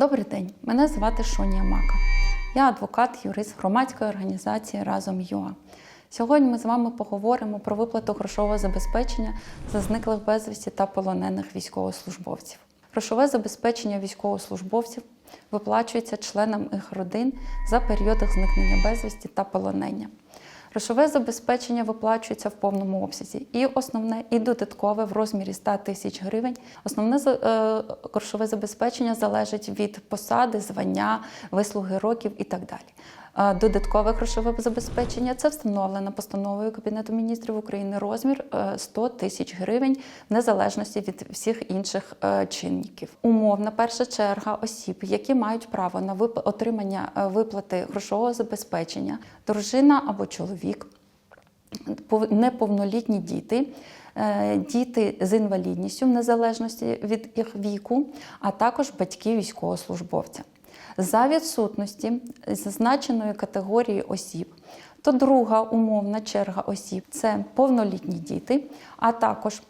Добрий день, мене звати Шонія Мака. Я адвокат, юрист громадської організації Разом ЮА. Сьогодні ми з вами поговоримо про виплату грошового забезпечення за зниклих безвісті та полонених військовослужбовців. Грошове забезпечення військовослужбовців виплачується членам їх родин за період зникнення безвісті та полонення. Грошове забезпечення виплачується в повному обсязі. І основне, і додаткове в розмірі 100 тисяч гривень. Основне е, грошове забезпечення залежить від посади, звання, вислуги років і так далі. Е, Додаткове грошове забезпечення це встановлено постановою Кабінету міністрів України розмір е, 100 тисяч гривень в незалежності від всіх інших е, чинників. Умовна перша черга осіб, які мають право на отримання е, виплати грошового забезпечення, дружина або чоловік, пов- неповнолітні діти. е, Діти з інвалідністю в незалежності від їх віку, а також батьки військовослужбовця. За відсутності зазначеної категорії осіб, то друга умовна черга осіб це повнолітні діти, а також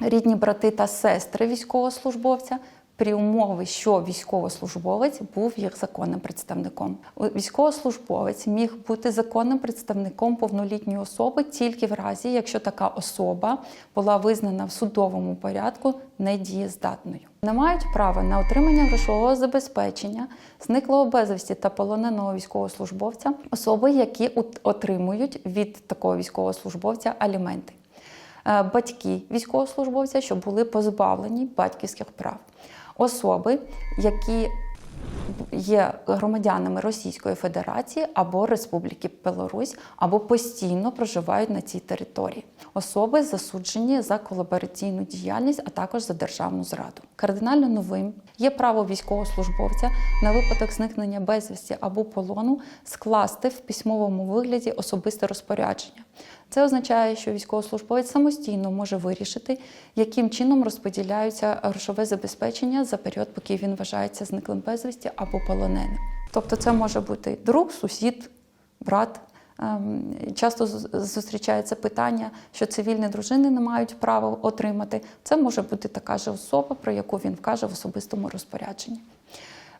рідні брати та сестри військовослужбовця. При умови, що військовослужбовець був їх законним представником. Військовослужбовець міг бути законним представником повнолітньої особи тільки в разі, якщо така особа була визнана в судовому порядку недієздатною. Не мають права на отримання грошового забезпечення, зниклого безвісті та полоненого військовослужбовця особи, які отримують від такого військовослужбовця аліменти. Е, батьки військовослужбовця, що були позбавлені батьківських прав, особи, які є громадянами Російської Федерації або Республіки Білорусь, або постійно проживають на цій території, особи засуджені за колабораційну діяльність, а також за державну зраду. Кардинально новим є право військовослужбовця на випадок зникнення безвісті або полону скласти в письмовому вигляді особисте розпорядження. Це означає, що військовослужбовець самостійно може вирішити, яким чином розподіляються грошове забезпечення за період, поки він вважається зниклим безвісті або полоненим. Тобто, це може бути друг, сусід, брат. Ем, Часто зустрічається питання, що цивільні дружини не мають права отримати. Це може бути така ж особа, про яку він вкаже в особистому розпорядженні.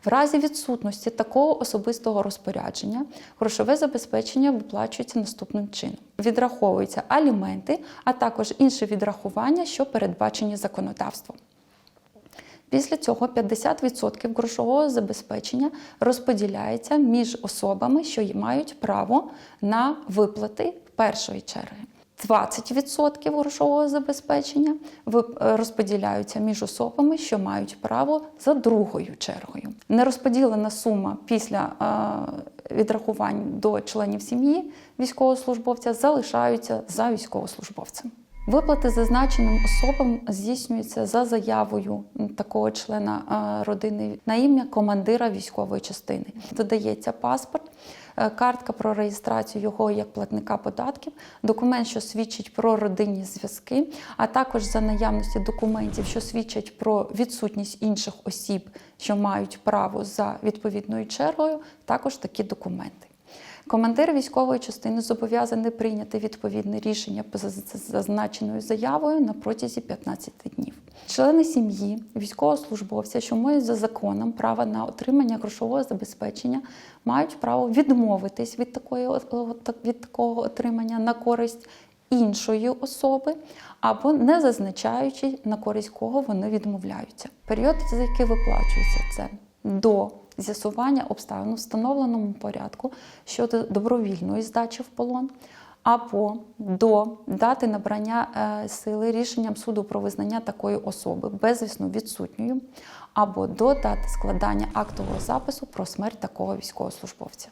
В разі відсутності такого особистого розпорядження грошове забезпечення виплачується наступним чином: відраховуються аліменти, а також інші відрахування, що передбачені законодавством. Після цього 50% грошового забезпечення розподіляється між особами, що мають право на виплати першої черги. 20% грошового забезпечення е, розподіляються між особами, що мають право за другою чергою. Нерозподілена сума після е, відрахувань до членів сім'ї військовослужбовця залишаються за військовослужбовцем. Виплати зазначеним особам здійснюються за заявою такого члена е, родини на ім'я командира військової частини. Додається паспорт, е, картка про реєстрацію його як платника податків, документ, що свідчить про родинні зв'язки, а також за наявності документів, що свідчать про відсутність інших осіб, що мають право за відповідною чергою, також такі документи. Командир військової частини зобов'язаний прийняти відповідне рішення за зазначеною заявою на протязі 15 днів. Члени сім'ї військовослужбовця, що мають за законом право на отримання грошового забезпечення, мають право відмовитись від такої від такого отримання на користь іншої особи, або не зазначаючи на користь кого вони відмовляються. Період, за який виплачується, це до з'ясування обставин у встановленому порядку щодо добровільної здачі в полон. Або до дати набрання е, сили рішенням суду про визнання такої особи безвісно відсутньою, або до дати складання актового запису про смерть такого військовослужбовця.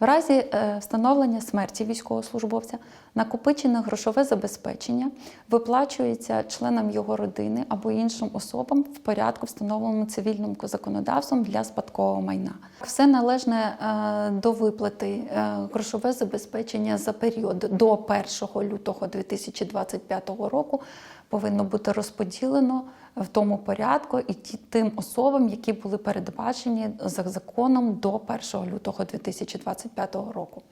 В разі е, встановлення смерті військовослужбовця накопичене грошове забезпечення виплачується членам його родини або іншим особам в порядку, встановленому цивільним законодавством для спадкового майна. Все належне е, до виплати е, грошове забезпечення за період до 1 лютого 2025 року повинно бути розподілено в тому порядку і ті- тим особам, які були передбачені за законом до 1 лютого 2025 року.